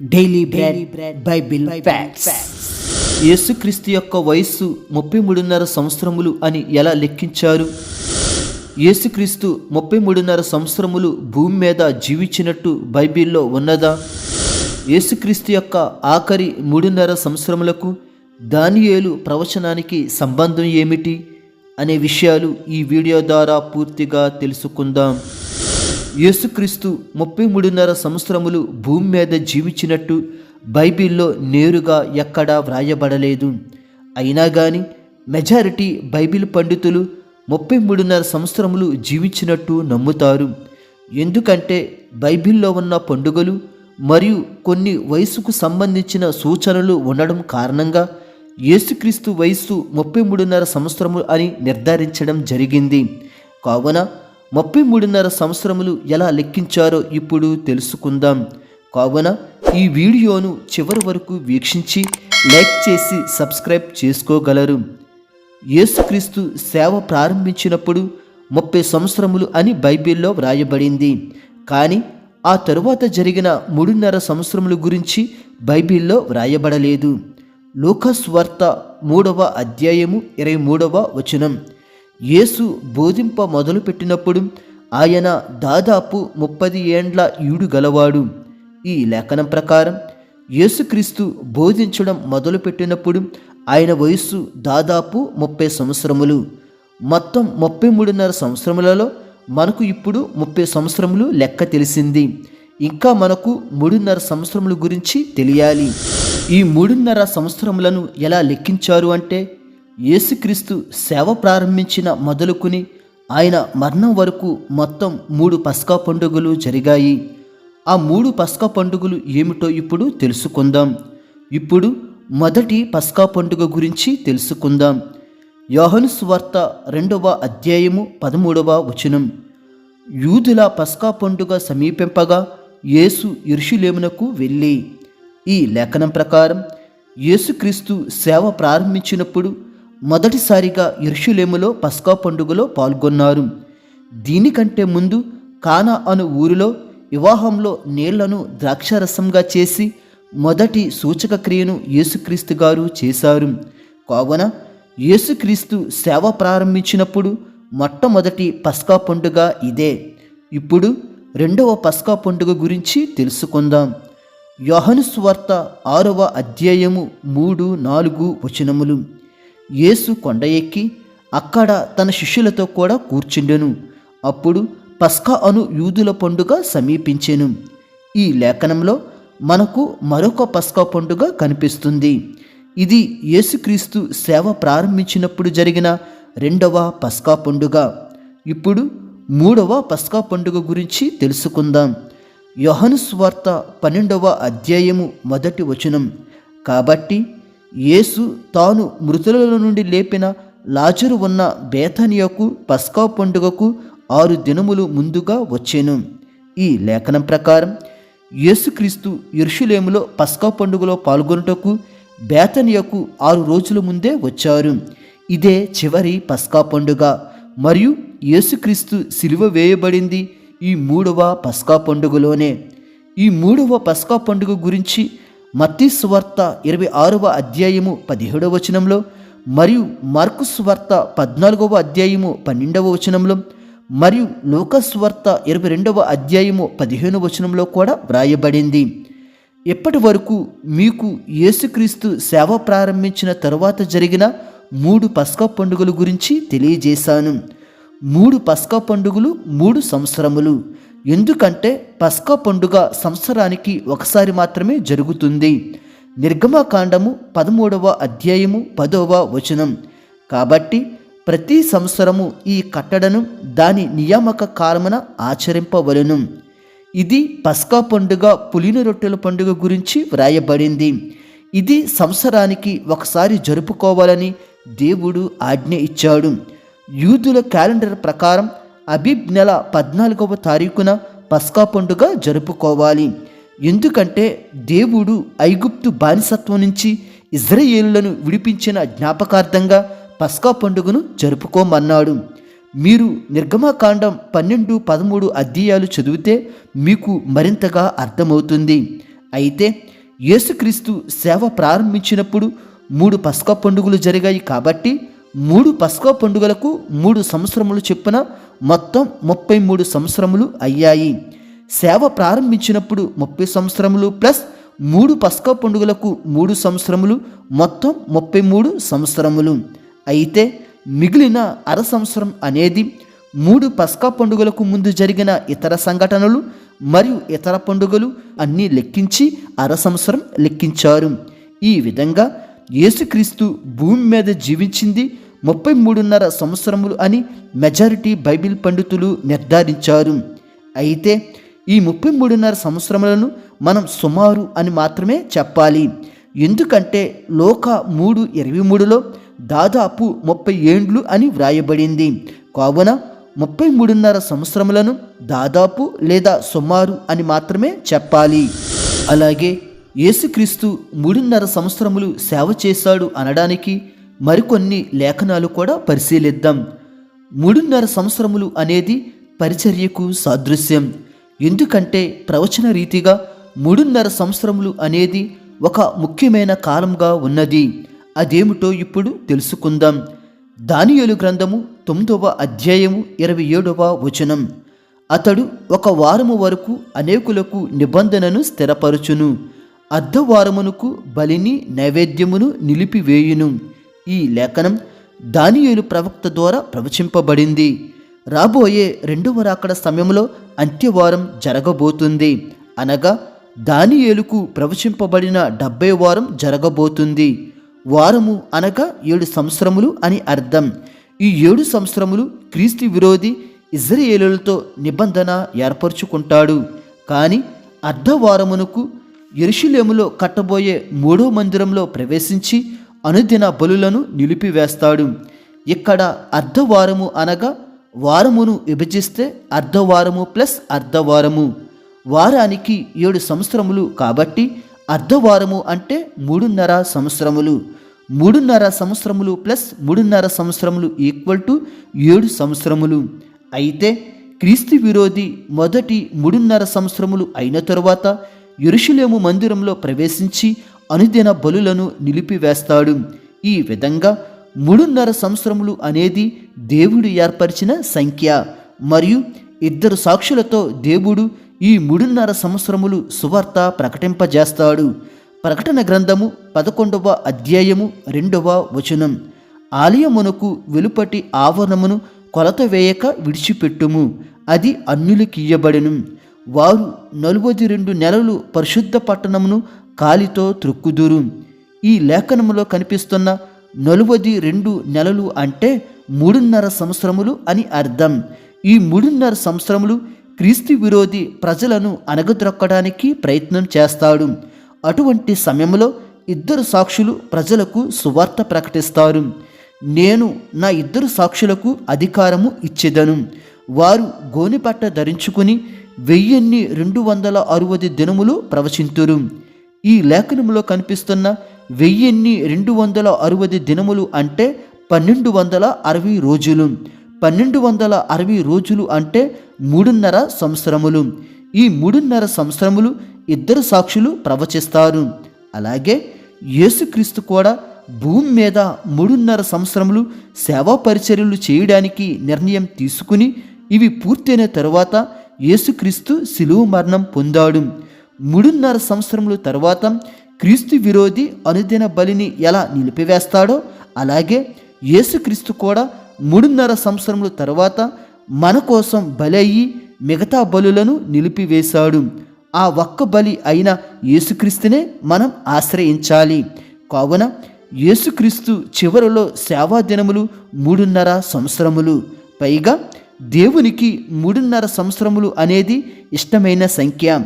Daily bread Bible facts యేసుక్రీస్తు యొక్క వయస్సు ముప్పై మూడున్నర సంవత్సరములు అని ఎలా లెక్కించారు? యేసుక్రీస్తు ముప్పై మూడున్నర సంవత్సరములు భూమి మీద జీవించినట్టు బైబిల్లో ఉన్నదా? యేసుక్రీస్తు యొక్క ఆఖరి మూడున్నర సంవత్సరములకు దానియేలు ప్రవచనానికి సంబంధం ఏమిటి? అనే విషయాలు ఈ వీడియో ద్వారా పూర్తిగా తెలుసుకుందాం. యేసుక్రీస్తు ముప్పై మూడున్నర సంవత్సరములు భూమి మీద జీవించినట్టు బైబిల్లో నేరుగా ఎక్కడా వ్రాయబడలేదు. అయినా కానీ మెజారిటీ బైబిల్ పండితులు ముప్పై మూడున్నర సంవత్సరములు జీవించినట్టు నమ్ముతారు. ఎందుకంటే బైబిల్లో ఉన్న పండుగలు మరియు కొన్ని వయసుకు సంబంధించిన సూచనలు ఉండడం కారణంగా యేసుక్రీస్తు వయస్సు ముప్పై మూడున్నర సంవత్సరము అని నిర్ధారించడం జరిగింది. కావున ముప్పై మూడున్నర సంవత్సరములు ఎలా లెక్కించారో ఇప్పుడు తెలుసుకుందాం. కావున ఈ వీడియోను చివరి వరకు వీక్షించి లైక్ చేసి సబ్స్క్రైబ్ చేసుకోగలరు. యేసుక్రీస్తు సేవ ప్రారంభించినప్పుడు ముప్పై సంవత్సరములు అని బైబిల్లో వ్రాయబడింది. కానీ ఆ తరువాత జరిగిన మూడున్నర సంవత్సరముల గురించి బైబిల్లో వ్రాయబడలేదు. లోకస్వార్త మూడవ అధ్యాయము ఇరవై మూడవ వచనం. యేసు బోధింప మొదలుపెట్టినప్పుడు ఆయన దాదాపు ముప్పది ఏండ్ల ఈడు గలవాడు. ఈ లేఖనం ప్రకారం యేసుక్రీస్తు బోధించడం మొదలుపెట్టినప్పుడు ఆయన వయస్సు దాదాపు ముప్పై సంవత్సరములు. మొత్తం ముప్పై మూడున్నర సంవత్సరములలో మనకు ఇప్పుడు ముప్పై సంవత్సరములు లెక్క తెలిసింది. ఇంకా మనకు మూడున్నర సంవత్సరముల గురించి తెలియాలి. ఈ మూడున్నర సంవత్సరములను ఎలా లెక్కించారు అంటే యేసుక్రీస్తు సేవ ప్రారంభించిన మొదలుకుని ఆయన మరణం వరకు మొత్తం మూడు పస్కా పండుగలు జరిగాయి. ఆ మూడు పస్కా పండుగలు ఏమిటో ఇప్పుడు తెలుసుకుందాం. ఇప్పుడు మొదటి పస్కా పండుగ గురించి తెలుసుకుందాం. యోహను స్వార్త రెండవ అధ్యాయము పదమూడవ వచనం. యూదుల పస్కా పండుగ సమీపింపగా యేసు ఇరుషులేమునకు వెళ్ళి ఈ లేఖనం ప్రకారం యేసుక్రీస్తు సేవ ప్రారంభించినప్పుడు మొదటిసారిగా ఇరుషులేములో పస్కా పండుగలో పాల్గొన్నారు. దీనికంటే ముందు కానా అను ఊరిలో వివాహంలో నీళ్ళను ద్రాక్షారసంగా చేసి మొదటి సూచక క్రియను యేసుక్రీస్తు గారు చేశారు. కావున యేసుక్రీస్తు సేవ ప్రారంభించినప్పుడు మొట్టమొదటి పస్కా పండుగ ఇదే. ఇప్పుడు రెండవ పస్కా పండుగ గురించి తెలుసుకుందాం. యోహను స్వార్త ఆరవ అధ్యాయము మూడు నాలుగు వచనములు. యేసు కొండ ఎక్కి అక్కడ తన శిష్యులతో కూడా కూర్చుండెను. అప్పుడు పస్కా అను యూదుల పండుగ సమీపించెను. ఈ లేఖనంలో మనకు మరొక పస్కా పండుగ కనిపిస్తుంది. ఇది యేసుక్రీస్తు సేవ ప్రారంభించినప్పుడు జరిగిన రెండవ పస్కా పండుగ. ఇప్పుడు మూడవ పస్కా పండుగ గురించి తెలుసుకుందాం. యోహను స్వార్త పన్నెండవ అధ్యాయము మొదటి వచనం. కాబట్టి యేసు తాను మృతుల నుండి లేపిన లాజరు ఉన్న బేతనియకు పస్కా పండుగకు ఆరు దినములు ముందుగా వచ్చాను. ఈ లేఖనం ప్రకారం యేసుక్రీస్తు ఇర్షులేములో పస్కా పండుగలో పాల్గొనుటకు బేతనియకు ఆరు రోజుల ముందే వచ్చారు. ఇదే చివరి పస్కా పండుగ. మరియు యేసుక్రీస్తు సిలువ వేయబడింది ఈ మూడవ పస్కా పండుగలోనే. ఈ మూడవ పస్కా పండుగ గురించి మత్తీ ఇరవై ఆరవ అధ్యాయము పదిహేడవ వచనంలో మరియు మార్కు సువార్త పద్నాలుగవ అధ్యాయము పన్నెండవ వచనంలో మరియు లోకస్వార్త ఇరవై రెండవ అధ్యాయము పదిహేను వచనంలో కూడా వ్రాయబడింది. ఇప్పటి వరకు మీకు యేసుక్రీస్తు సేవ ప్రారంభించిన తరువాత జరిగిన మూడు పస్కా పండుగల గురించి తెలియజేశాను. మూడు పస్కా పండుగలు మూడు సంవత్సరములు. ఎందుకంటే పస్కా పండుగ సంవత్సరానికి ఒకసారి మాత్రమే జరుగుతుంది. నిర్గమకాండము పదమూడవ అధ్యాయము పదవ వచనం. కాబట్టి ప్రతి సంవత్సరము ఈ కట్టడను దాని నియామక కాలమున ఆచరింపవలను. ఇది పస్కా పండుగ పులిన రొట్టెల పండుగ గురించి వ్రాయబడింది. ఇది సంవత్సరానికి ఒకసారి జరుపుకోవాలని దేవుడు ఆజ్ఞ ఇచ్చాడు. యూదుల క్యాలెండర్ ప్రకారం అబీబ్ నెల పద్నాలుగవ తారీఖున పస్కా పండుగ జరుపుకోవాలి. ఎందుకంటే దేవుడు ఐగుప్తు బానిసత్వం నుంచి ఇజ్రాయేలులను విడిపించిన జ్ఞాపకార్థంగా పస్కా పండుగను జరుపుకోమన్నాడు. మీరు నిర్గమకాండం పన్నెండు పదమూడు అధ్యాయాలు చదివితే మీకు మరింతగా అర్థమవుతుంది. అయితే యేసుక్రీస్తు సేవ ప్రారంభించినప్పుడు మూడు పస్కా పండుగలు జరిగాయి కాబట్టి మూడు పస్కో పండుగలకు మూడు సంవత్సరములు చెప్పున మొత్తం ముప్పై మూడు సంవత్సరములు అయ్యాయి. సేవ ప్రారంభించినప్పుడు ముప్పై సంవత్సరములు ప్లస్ మూడు పస్కా పండుగలకు మూడు సంవత్సరములు మొత్తం ముప్పై మూడు సంవత్సరములు. అయితే మిగిలిన అర సంవత్సరం అనేది మూడు పస్కా పండుగలకు ముందు జరిగిన ఇతర సంఘటనలు మరియు ఇతర పండుగలు అన్నీ లెక్కించి అర సంవత్సరం లెక్కించారు. ఈ విధంగా యేసుక్రీస్తు భూమి మీద జీవించింది ముప్పై మూడున్నర సంవత్సరములు అని మెజారిటీ బైబిల్ పండితులు నిర్ధారించారు. అయితే ఈ ముప్పై మూడున్నర సంవత్సరములను మనం సుమారు అని మాత్రమే చెప్పాలి. ఎందుకంటే లోక మూడు ఇరవై మూడులో దాదాపు ముప్పై ఏండ్లు అని వ్రాయబడింది. కావున ముప్పై మూడున్నర సంవత్సరములను దాదాపు లేదా సుమారు అని మాత్రమే చెప్పాలి. అలాగే యేసుక్రీస్తు మూడున్నర సంవత్సరములు సేవ చేశాడు అనడానికి మరికొన్ని లేఖనాలు కూడా పరిశీలిద్దాం. మూడున్నర సంవత్సరములు అనేది పరిచర్యకు సాదృశ్యం. ఎందుకంటే ప్రవచన రీతిగా మూడున్నర సంవత్సరములు అనేది ఒక ముఖ్యమైన కాలంగా ఉన్నది. అదేమిటో ఇప్పుడు తెలుసుకుందాం. దానియలు గ్రంథము తొమ్మిదవ అధ్యాయము ఇరవై ఏడవ వచనం. అతడు ఒక వారము వరకు అనేకులకు నిబంధనను స్థిరపరచును. అర్ధవారమునకు బలిని నైవేద్యమును నిలిపివేయును. ఈ లేఖనం దానియేలు ప్రవక్త ద్వారా ప్రవచింపబడింది. రాబోయే రెండవ రాకడ సమయంలో అంత్యవారం జరగబోతుంది. అనగా దానియేలుకు ప్రవచింపబడిన డెబ్బై వారం జరగబోతుంది. వారము అనగా ఏడు సంవత్సరములు అని అర్థం. ఈ ఏడు సంవత్సరములు క్రీస్తు విరోధి ఇజ్రాయేలులతో నిబంధన ఏర్పరచుకుంటాడు. కానీ అర్ధవారమునకు ఎరుషులేములో కట్టబోయే మూడో మందిరంలో ప్రవేశించి అనుదిన బలులను నిలిపివేస్తాడు. ఇక్కడ అర్ధవారము అనగా వారమును విభజిస్తే అర్ధవారము ప్లస్ అర్ధవారము. వారానికి ఏడు సంవత్సరములు కాబట్టి అర్ధవారము అంటే మూడున్నర సంవత్సరములు. మూడున్నర సంవత్సరములు ప్లస్ మూడున్నర సంవత్సరములు ఈక్వల్ టు ఏడు సంవత్సరములు. అయితే క్రీస్తు విరోధి మొదటి మూడున్నర సంవత్సరములు అయిన తరువాత ఎరుషులేము మందిరంలో ప్రవేశించి అనుదిన బలులను నిలిపివేస్తాడు. ఈ విధంగా మూడున్నర సంవత్సరములు అనేది దేవుడు ఏర్పరిచిన సంఖ్య. మరియు ఇద్దరు సాక్షులతో దేవుడు ఈ మూడున్నర సంవత్సరములు సువార్త ప్రకటింపజేస్తాడు. ప్రకటన గ్రంథము పదకొండవ అధ్యాయము రెండవ వచనం. ఆలయమునకు వెలుపటి ఆవరణమును కొలత వేయక విడిచిపెట్టుము. అది అన్యులకియ్యబడెను వారు నలువది రెండు నెలలు పరిశుద్ధ పట్టణమును కాలితో త్రుక్కుదురు. ఈ లేఖనములో కనిపిస్తున్న నలువది రెండు నెలలు అంటే మూడున్నర సంవత్సరములు అని అర్థం. ఈ మూడున్నర సంవత్సరములు క్రీస్తు విరోధి ప్రజలను అనగద్రొక్కడానికి ప్రయత్నం చేస్తాడు. అటువంటి సమయంలో ఇద్దరు సాక్షులు ప్రజలకు సువార్త ప్రకటిస్తారు. నేను నా ఇద్దరు సాక్షులకు అధికారము ఇచ్చేదను. వారు గోనిపట్ట ధరించుకుని వెయ్యిన్ని రెండు వందల అరవది దినములు ప్రవచింతురు. ఈ లేఖనంలో కనిపిస్తున్న వెయ్యిన్ని రెండు వందల అరవై దినములు అంటే పన్నెండు వందల అరవై రోజులు పన్నెండు వందల అరవై రోజులు అంటే మూడున్నర సంవత్సరములు. ఈ మూడున్నర సంవత్సరములు ఇద్దరు సాక్షులు ప్రవచిస్తారు. అలాగే యేసుక్రీస్తు కూడా భూమి మీద మూడున్నర సంవత్సరములు సేవా పరిచర్యలు చేయడానికి నిర్ణయం తీసుకుని ఇవి పూర్తయిన తరువాత యేసుక్రీస్తు శిలువు మరణం పొందాడు. మూడున్నర సంవత్సరముల తర్వాత క్రీస్తు విరోధి అనుదిన బలిని ఎలా నిలిపివేస్తాడో అలాగే యేసుక్రీస్తు కూడా మూడున్నర సంవత్సరముల తర్వాత మన కోసం బలి అయ్యి మిగతా బలులను నిలిపివేశాడు. ఆ ఒక్క బలి అయిన యేసుక్రీస్తునే మనం ఆశ్రయించాలి. కావున యేసుక్రీస్తు చివరిలో సేవా దినములు మూడున్నర సంవత్సరములు. పైగా దేవునికి మూడున్నర సంవత్సరములు అనేది ఇష్టమైన సంఖ్య.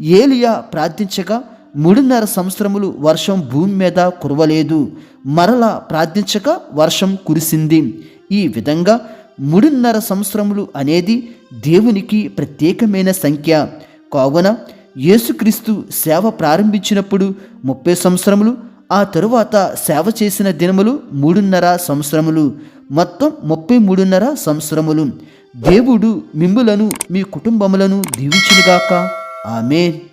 ఏలియా ప్రార్థించగా మూడున్నర సంవత్సరములు వర్షం భూమి మీద కురవలేదు. మరలా ప్రార్థించగా వర్షం కురిసింది. ఈ విధంగా మూడున్నర సంవత్సరములు అనేది దేవునికి ప్రత్యేకమైన సంఖ్య. కావున యేసుక్రీస్తు సేవ ప్రారంభించినప్పుడు ముప్పై సంవత్సరములు ఆ తరువాత సేవ చేసిన దినములు మూడున్నర సంవత్సరములు. మొత్తం ముప్పై మూడున్నర సంవత్సరములు. దేవుడు మిమ్ములను మీ కుటుంబములను దీవించునుగాక. Amen.